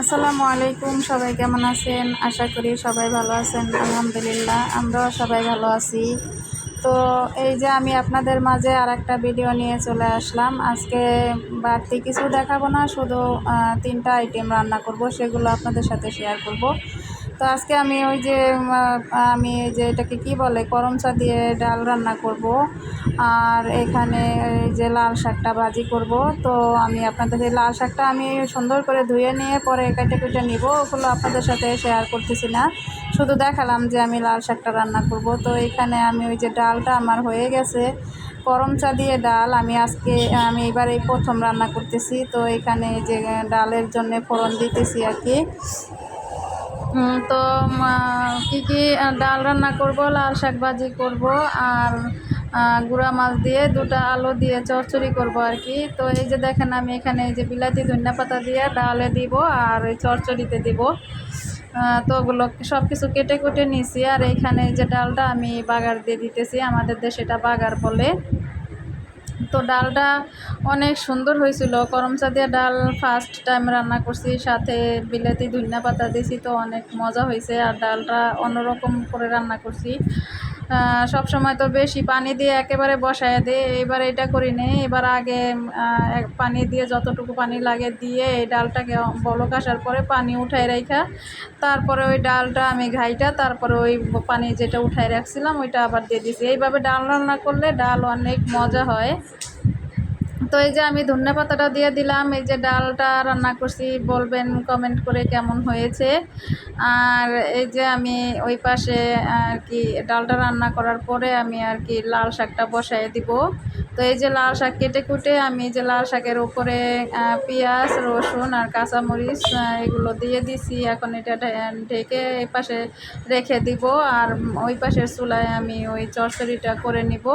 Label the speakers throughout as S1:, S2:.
S1: আসসালামু আলাইকুম, সবাই কেমন আছেন? আশা করি সবাই ভালো আছেন, আলহামদুলিল্লাহ, আমরাও সবাই ভালো আছি। তো এই যে আমি আপনাদের মাঝে আর একটা ভিডিও নিয়ে চলে আসলাম। আজকে বাড়তি কিছু দেখাবো না, শুধু তিনটা আইটেম রান্না করব, সেগুলো আপনাদের সাথে শেয়ার করব। তো আজকে আমি ওই যে আমি যে এটাকে কি বলে করমচা দিয়ে ডাল রান্না করব। আর এখানে যে লাল শাকটা ভাজি করব। তো আমি আপনাদের লাল শাকটা আমি সুন্দর করে ধুয়ে নিয়ে পরে কেটে কেটে নিব। ওগুলো আপনাদের সাথে শেয়ার করতেছি না। শুধু দেখালাম যে আমি লাল শাকটা রান্না করব। তো এখানে আমি ওই যে ডালটা আমার হয়ে গেছে। করমচা দিয়ে ডাল আমি আজকে, আমি এবার এই প্রথম রান্না করতেছি। তো এখানে যে ডালের জন্য ফোড়ন দিতেছি আর কি। তো কী কী ডাল রান্না করব, লাল শাক ভাজি করব আর গুঁড়া মাছ দিয়ে দুটো আলু দিয়ে চচ্চড়ি করব আর কি। তো এই যে দেখেন, আমি এখানে এই যে বিলাতি, ধনিয়া পাতা দিয়ে ডালে দিব আর এই চচ্চড়িতে দিব। তো ওগুলো সব কিছু কেটে কুটে নিছি আর এইখানে যে ডালটা আমি বাগার দিয়ে দিতেছি, আমাদের দেশে এটা বাগার বলে। তো ডালটা অনেক সুন্দর হয়েছিল। করমচা দিয়ে ডাল ফার্স্ট টাইম রান্না করছি, সাথে বিলাতি ধনিয়া পাতা দিয়েছি তো অনেক মজা হয়েছে। আর ডালটা অন্যরকম করে রান্না করছি। সব সময় তো বেশি পানি দিয়ে একেবারে বসায় দিই এবার এটা করি নি, এবার আগে পানি দিয়ে যতটুকু পানি লাগে দিয়ে এই ডালটাকে বলক আসার পরে পানি উঠাই রাখা তারপরে ওই ডালটা আমি ঘাইটা, তারপরে ওই পানি যেটা উঠাই রাখছিলাম ওইটা আবার দিয়ে দিছি। এইভাবে ডাল রান্না করলে ডাল অনেক মজা হয়। তো এই যে আমি ধনে পাতাটা দিয়ে দিলাম, এই যে ডালটা রান্না করছি, বলবেন কমেন্ট করে কেমন হয়েছে। আর এই যে আমি ওই পাশে আর কি ডালটা রান্না করার পরে আমি আর কি লাল শাকটা বসাই দিব। তো এই যে লাল শাক কেটে কুটে আমি যে লাল শাকের উপরে পেঁয়াজ, রসুন আর কাঁচামরিচ এগুলো দিয়ে দিছি। এখন এটা ঢেকে এই পাশে রেখে দিব। আর ওই পাশের চুলায় আমি ওই চচ্চড়িটা করে নিব।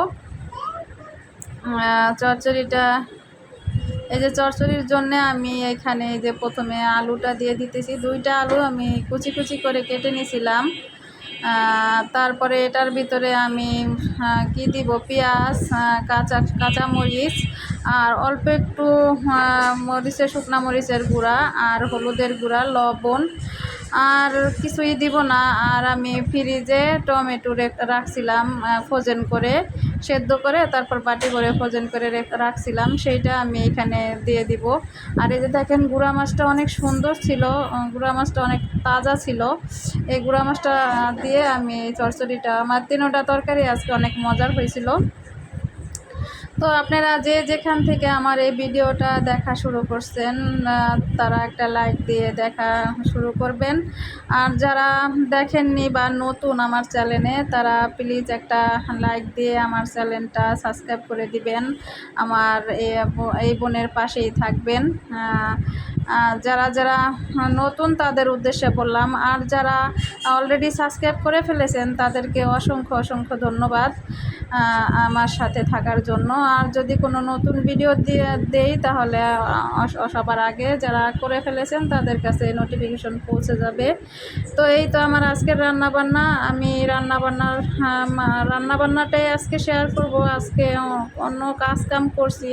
S1: চচ্চড়িটা, এই যে চচ্চড়ির জন্য আমি এখানে এই যে প্রথমে আলুটা দিয়ে দিতেছি। দুইটা আলু আমি কুচি কুচি করে কেটে নিয়েছিলাম তারপরে এটার ভিতরে আমি কি দিব? পেঁয়াজ কাঁচা কাঁচা মরিচ আর অল্প একটু মরিচের, শুকনা মরিচের গুঁড়া আর হলুদের গুঁড়া, লবণ আর কিছুই দিব না। আর আমি ফ্রিজে টমেটো রেখ- রাখছিলাম ফ্রোজেন করে, সেদ্ধ করে, তারপর বাটি করে ফ্রোজেন করে রেখ- রাখছিলাম। সেইটা আমি এখানে দিয়ে দিব। আর এই যে দেখেন, গুঁড়া মাছটা অনেক সুন্দর ছিল। গুঁড়া মাছটা অনেক তাজা ছিল। এই গুঁড়া মাছটা দিয়ে আমি এই চচ্চড়িটা আমার তিনোটা তরকারি আজকে অনেক মজার হয়েছিল। তো আপনারা যে যেখান থেকে আমার এই ভিডিওটা দেখা শুরু করছেন তারা একটা লাইক দিয়ে দেখা শুরু করবেন। আর যারা দেখেননি বা নতুন আমার চ্যানেলে তারা প্লিজ একটা লাইক দিয়ে আমার চ্যানেলটা সাবস্ক্রাইব করে দিবেন। আমার এই বোনের পাশেই থাকবেন। যারা যারা নতুন তাদের উদ্দেশ্যে বললাম, আর যারা অলরেডি সাবস্ক্রাইব করে ফেলেছেন, তাদেরকে অসংখ্য অসংখ্য ধন্যবাদ। আমার সাথে থাকার জন্য। আর যদি কোনো নতুন ভিডিও দিয়ে দেই, তাহলে সবার আগে যারা করে ফেলেছেন, তাদের কাছে নোটিফিকেশন পৌঁছে যাবে। তো এই তো আমার আজকের রান্না বান্না আমি রান্না বান্নার রান্না বান্নাটাই আজকে শেয়ার করব। আজকে অন্য কাজ কাম করছি।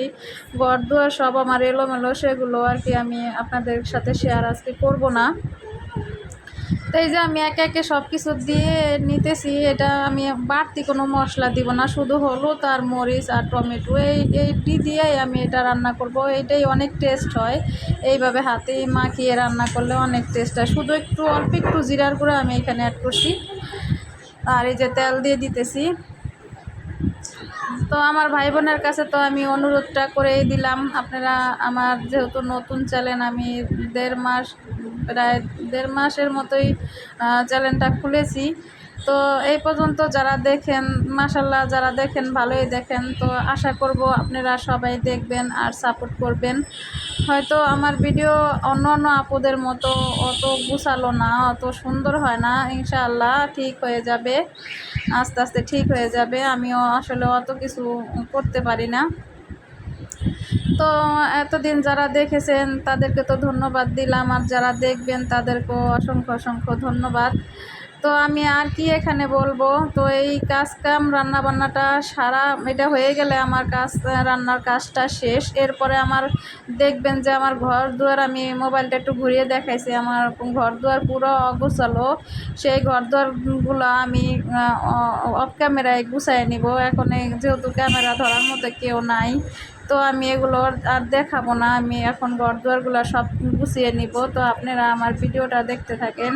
S1: ঘর দুয়ার সব আমার এলোমেলো, সেগুলো আর কি আমি আপনাদের সাথে শেয়ার আজকে করব না। তো এই যে আমি একে একে সব কিছু দিয়ে নিতেছি, এটা আমি বাড়তি কোনো মশলা দিব না। শুধু হলুদ আর মরিচ আর টমেটো, এই এইটি দিয়েই আমি এটা রান্না করব। এইটাই অনেক টেস্ট হয়। এইভাবে হাতে মাখিয়ে রান্না করলে অনেক টেস্ট হয়। শুধু একটু, অল্প একটু জিরার করে আমি এখানে অ্যাড করছি। আর এই যে তেল দিয়ে দিতেছি। তো আমার ভাই বোনের কাছে তো আমি অনুরোধটা করেই দিলাম। আপনারা আমার যেহেতু নতুন চ্যানেল, আমি দেড় মাস, প্রায় দেড় মাসের মতোই চ্যানেলটা খুলেছি। তো এই পর্যন্ত যারা দেখেন মাসাল্লাহ যারা দেখেন, ভালোই দেখেন। তো আশা করব আপনারা সবাই দেখবেন আর সাপোর্ট করবেন। হয়তো আমার ভিডিও অন্য অন্য আপুদের মতো অত গুছালো না, অত সুন্দর হয় না, ইনশাআল্লাহ ঠিক হয়ে যাবে। আস্তে আস্তে ঠিক হয়ে যাবে। আমিও আসলে অত কিছু করতে পারি না। তো এতদিন যারা দেখেছেন, তাদেরকে তো ধন্যবাদ দিলাম। আর যারা দেখবেন, তাদেরকেও অসংখ্য অসংখ্য ধন্যবাদ। তো আমি আর কি এখানে বলব? তো এই কাজ কাম রান্না বান্নাটা সারা, এটা হয়ে গেলে আমার কাজ রান্নার কাজটা শেষ। এরপরে আমার দেখবেন যে আমার ঘর দুয়ার আমি মোবাইলটা একটু ঘুরিয়ে দেখাইছি। আমার ঘর দুয়ার পুরো অগোছালো। সেই ঘর দুয়ারগুলো আমি অফ ক্যামেরায় গুছাই নিব। এখন যেহেতু ক্যামেরা ধরার মতো কেউ নাই, তো আমি এগুলো আর দেখাবো না। আমি এখন ঘর দুয়ারগুলো সব গুছিয়ে নিব। তো আপনারা আমার ভিডিওটা দেখতে থাকেন।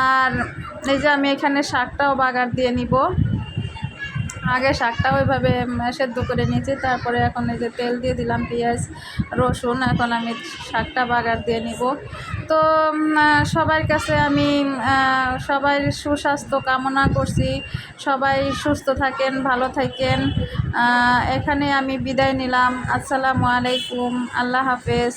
S1: আর এই যে আমি এখানে শাকটাও বাগার দিয়ে নিব। আগে শাকটা ওইভাবে সেদ্ধ করে নিয়েছি, তারপরে এখন এই যে তেল দিয়ে দিলাম পেঁয়াজ, রসুন, এখন আমি শাকটা বাগার দিয়ে নিব। তো সবার কাছে আমি সবাই সুস্বাস্থ্য কামনা করছি, সবাই সুস্থ থাকেন, ভালো থাকেন। এখানে আমি বিদায় নিলাম। আসসালামু আলাইকুম। আল্লাহ হাফেজ।